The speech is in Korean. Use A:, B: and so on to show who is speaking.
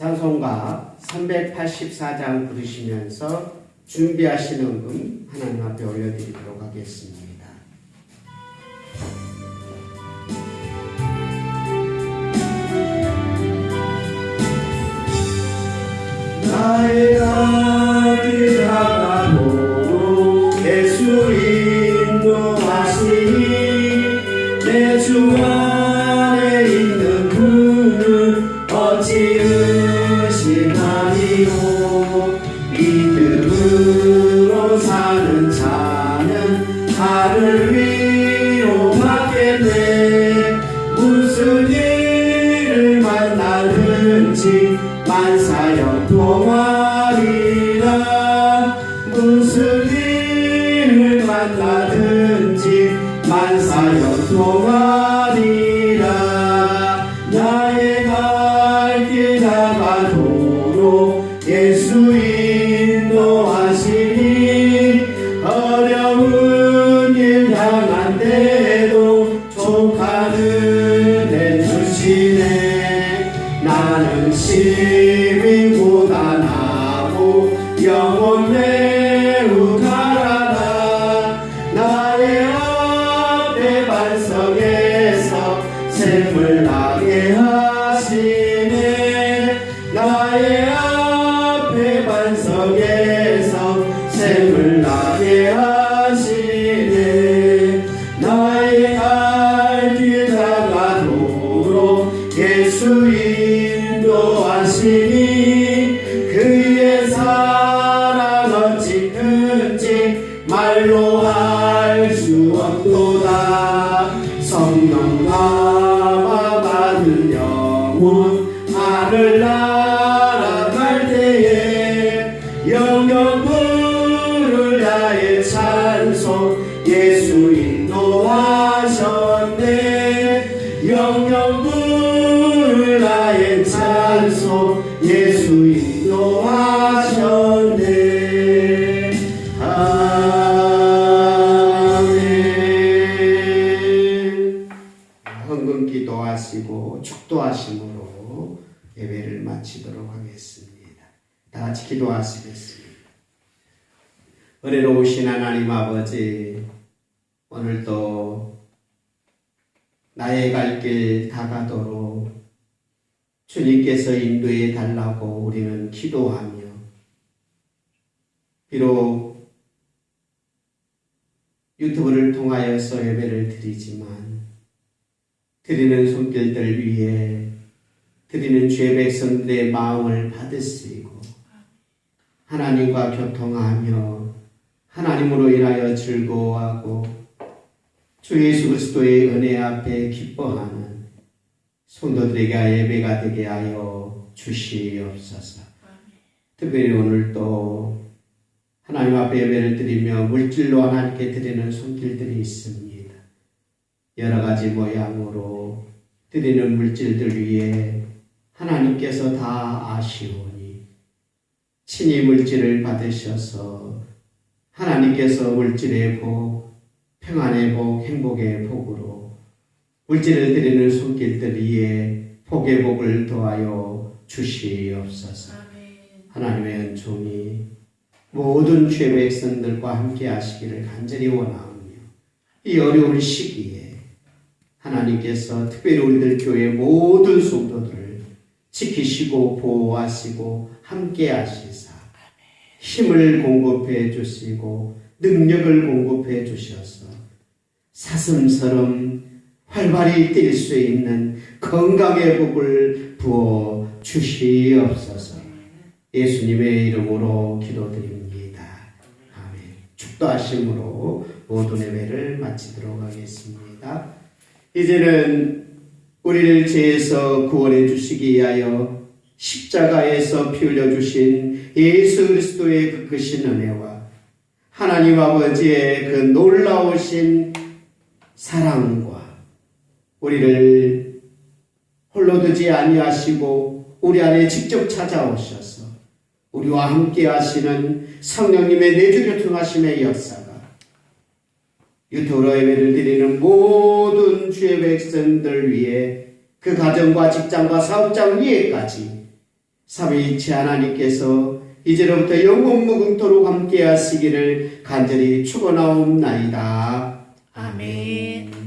A: 찬송가 384장 부르시면서 준비하시는 음 하나님 앞에 올려드리도록 하겠습니다. 나의 아들 하나로 예수 인도하시니 내주 안에 있는 분은 어찌 의 심하리요 고단하 영혼 하늘 날아갈 때에 영영 부를 나의 찬송 예수 인 기도 하시고 축도하심으로 예배를 마치도록 하겠습니다. 다 같이 기도하시겠습니다. 은혜로우신 하나님 아버지 오늘도 나의 갈 길 다가도록 주님께서 인도해 달라고 우리는 기도하며 비록 유튜브를 통하여서 예배를 드리지만 드리는 손길들 위에 드리는 주의 백성들의 마음을 받으시고 하나님과 교통하며 하나님으로 인하여 즐거워하고 주 예수 그리스도의 은혜 앞에 기뻐하는 성도들에게 예배가 되게 하여 주시옵소서. 특별히 오늘도 하나님 앞에 예배를 드리며 물질로 하나님께 드리는 손길들이 있습니다. 여러 가지 모양으로 드리는 물질들 위에 하나님께서 다 아시오니 친히 물질을 받으셔서 하나님께서 물질의 복, 평안의 복, 행복의 복으로 물질을 드리는 손길들 위에 복의 복을 더하여 주시옵소서. 하나님의 은총이 모든 죄 백성들과 함께 하시기를 간절히 원하오며 이 어려운 시기에 하나님께서 특별히 우리들 교회 모든 성도들을 지키시고 보호하시고 함께 하시사 힘을 공급해 주시고 능력을 공급해 주셔서 사슴처럼 활발히 뛸 수 있는 건강의 복을 부어 주시옵소서. 예수님의 이름으로 기도드립니다. 아멘. 축도하심으로 모든 예배를 마치도록 하겠습니다. 이제는 우리를 죄에서 구원해 주시기 위하여 십자가에서 피 흘려 주신 예수 그리스도의 그 크신 은혜와 하나님 아버지의 그 놀라우신 사랑과 우리를 홀로 두지 아니하시고 우리 안에 직접 찾아오셔서 우리와 함께 하시는 성령님의 내주 교통하심의 역사가 유토로 예배를 드리는 모든 주의 백성들 위해 그 가정과 직장과 사업장 위에까지 삼위일체 하나님께서 이제로부터 영원 무궁토록 함께 하시기를 간절히 축원하옵나이다.
B: 아멘.